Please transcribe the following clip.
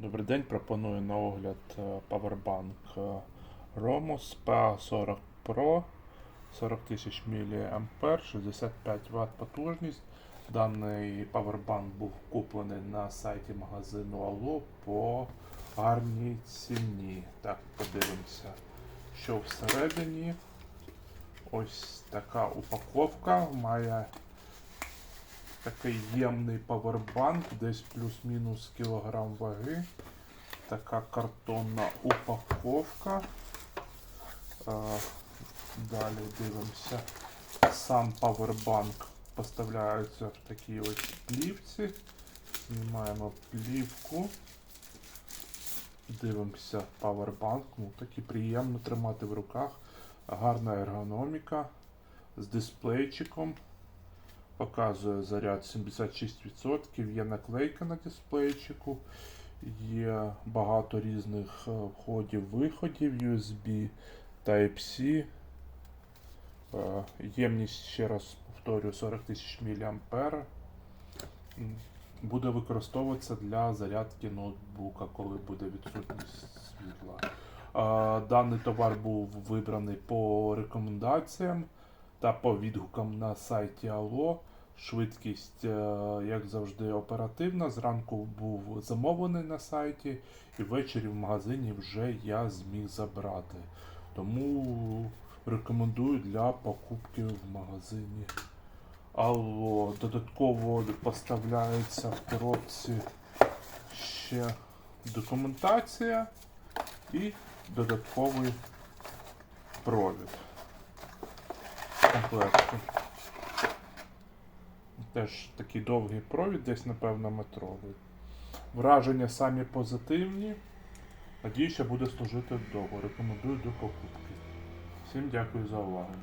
Добрий день, пропоную на огляд е, Powerbank е, Romos PA40 Pro 40 тисяч мА, 65 Вт потужність. Даний Powerbank був куплений на сайті магазину Allo по гарній ціні. Так, подивимося, що всередині. Ось така упаковка має такий ємний павербанк, десь плюс-мінус кілограм ваги. Така картонна упаковка. Е, Далі дивимося. Сам павербанк поставляється в такій ось плівці. Знімаємо плівку. Дивимося павербанк. Ну, такий приємно тримати в руках. Гарна ергономіка з дисплейчиком. Показує заряд 76%, є наклейка на дисплейчику, є багато різних е, входів-виходів USB, Type-C. Е, Ємність, ще раз повторюю, 40 тисяч мА. Буде використовуватися для зарядки ноутбука, коли буде відсутність світла. Е, Даний товар був вибраний по рекомендаціям та по відгукам на сайті Allo. Швидкість, е, як завжди, оперативна. Зранку був замовлений на сайті, і ввечері в магазині вже я зміг забрати. Тому рекомендую для покупки в магазині. Allo. Додатково поставляється в коробці ще документація і додатковий провід комплекту. Теж такий довгий провід, десь, напевно, метровий. Враження самі позитивні. Надію, що буде служити довго. Рекомендую до покупки. Всім дякую за увагу.